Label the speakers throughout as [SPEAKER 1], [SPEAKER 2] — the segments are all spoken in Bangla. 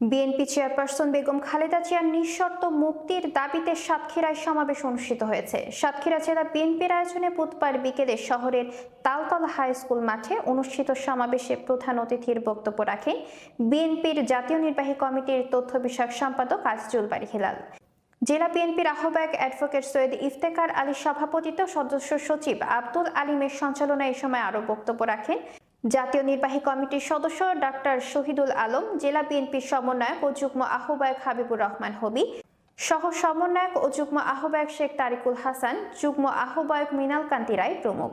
[SPEAKER 1] বিএনপি চেয়ারপারসন বেগম খালেদা জিয়ার নিঃশর্ত মুক্তির দাবিতে সাতক্ষীরায় সমাবেশ অনুষ্ঠিত হয়েছে। সাতক্ষীরা জেলা বিএনপির আয়োজনে বুধবার বিকেলে শহরের তালতলা হাই স্কুল মাঠে অনুষ্ঠিত সমাবেশে প্রধান অতিথির বক্তব্য রাখেন বিএনপির জাতীয় নির্বাহী কমিটির তথ্য বিষয়ক সম্পাদক আজিজুল বাড়ি হিলাল। জেলা বিএনপির আহ্বায়ক অ্যাডভোকেট সৈয়দ ইফতেকার আলী সভাপতিত্ব সদস্য সচিব আব্দুল আলিমের সঞ্চালনায় এ সময় আরও বক্তব্য রাখেন। জাতীয় নির্বাহী কমিটির সদস্য ডাক্তার শহীদুল আলম, জেলা বিএনপির সমন্বয়ক ও যুগ্ম আহ্বায়ক হাবিবুর রহমান হবি, সহ সমন্বয়ক ও যুগ্ম আহ্বায়ক শেখ তারিকুল হাসান, যুগ্ম আহ্বায়ক মৃণাল কান্তি রায় প্রমুখ।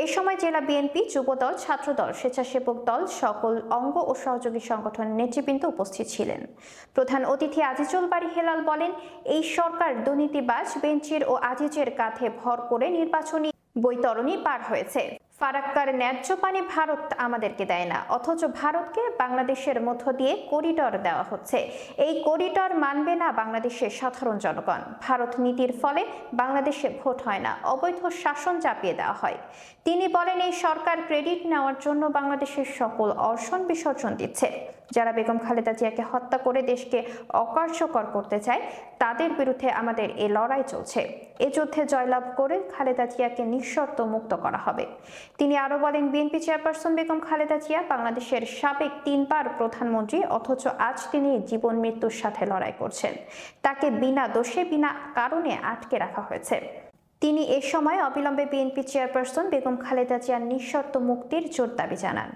[SPEAKER 1] এই সময় জেলা বিএনপি, যুবদল, ছাত্রদল, স্বেচ্ছাসেবক দল সকল অঙ্গ ও সহযোগী সংগঠন নেতৃবৃন্দ উপস্থিত ছিলেন। প্রধান অতিথি আজিজুল বাড়ি হেলাল বলেন, এই সরকার দুর্নীতিবাজ, বেঞ্চির ও আজিজের কাঁধে ভর করে নির্বাচনী বৈতরণী পার হয়েছে। ফারাক্কার ন্যায্য পানি ভারত আমাদেরকে দেয় না, অথচ ভারতকে বাংলাদেশের মধ্য দিয়ে করিডর দেওয়া হচ্ছে। এই করিডর মানবে না বাংলাদেশের সাধারণ জনগণ। ভারত নীতির ফলে বাংলাদেশে ভোট হয় না, অবৈধ শাসন চাপিয়ে দেওয়া হয়। তিনি বলেন, এই সরকার ক্রেডিট নেওয়ার জন্য বাংলাদেশের সকল অর্জন বিসর্জন দিচ্ছে। যারা বেগম খালেদা জিয়াকে হত্যা করে দেশকে অকার্যকর করতে চায়, তাদের বিরুদ্ধে আমাদের এ লড়াই চলছে। এ যুদ্ধে জয়লাভ করে খালেদা জিয়াকে নিঃশর্ত মুক্ত করা হবে। তিনি আরও বলেন, বিএনপি চেয়ারপারসন বেগম খালেদা জিয়া বাংলাদেশের সাবেক তিনবার প্রধানমন্ত্রী, অথচ আজ তিনি জীবন মৃত্যুর সাথে লড়াই করছেন। তাকে বিনা দোষে, বিনা কারণে আটকে রাখা হয়েছে। তিনি এ সময় অবিলম্বে বিএনপি চেয়ারপারসন বেগম খালেদা জিয়ার নিঃশর্ত মুক্তির জোর দাবি জানান।